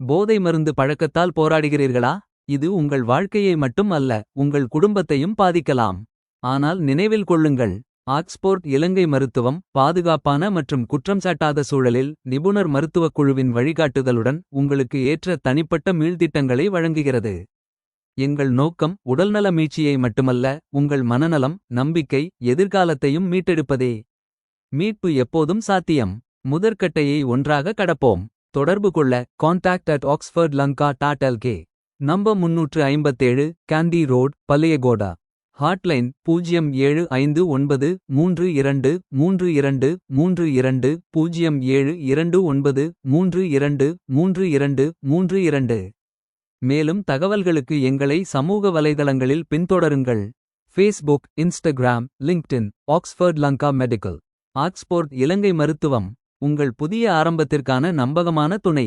போதை மருந்து பழக்கத்தால் போராடுகிறீர்களா? இது உங்கள் வாழ்க்கையை மட்டும் அல்ல உங்கள் குடும்பத்தையும் பாதிக்கலாம். ஆனால் நினைவில் கொள்ளுங்கள் ஆக்ஸ்போர்ட் இலங்கை மருத்துவம் பாதுகாப்பான மற்றும் குற்றம் சாட்டாத சூழலில் நிபுணர் மருத்துவக் குழுவின் வழிகாட்டுதலுடன் உங்களுக்கு ஏற்ற தனிப்பட்ட மீள்திட்டங்களை வழங்குகிறது. எங்கள் நோக்கம் உடல்நல மீட்சியை மட்டுமல்ல உங்கள் மனநலம் நம்பிக்கை எதிர்காலத்தையும் மீட்டெடுப்பதே. மீட்பு எப்போதும் சாத்தியம். முதற்கட்டையை ஒன்றாக கடப்போம். தொடர்பு கொள்ள contact at Oxford Lanka dot LK நம்ப முன்னூற்று ஐம்பத்தேழு கேண்டி ரோட் பல்லியகோடா ஹாட்லைன் பூஜ்ஜியம் ஏழு ஐந்து ஒன்பது மூன்று இரண்டு மூன்று இரண்டு மூன்று இரண்டு பூஜ்ஜியம் ஏழு இரண்டு ஒன்பது மூன்று இரண்டு மூன்று இரண்டு மூன்று இரண்டு. மேலும் தகவல்களுக்கு எங்களை சமூக வலைதளங்களில் பின்தொடருங்கள். Facebook Instagram LinkedIn Oxford Lanka medical Oxford Ilangai மருத்துவம். உங்கள் புதிய ஆரம்பத்திற்கான நம்பகமான துணை.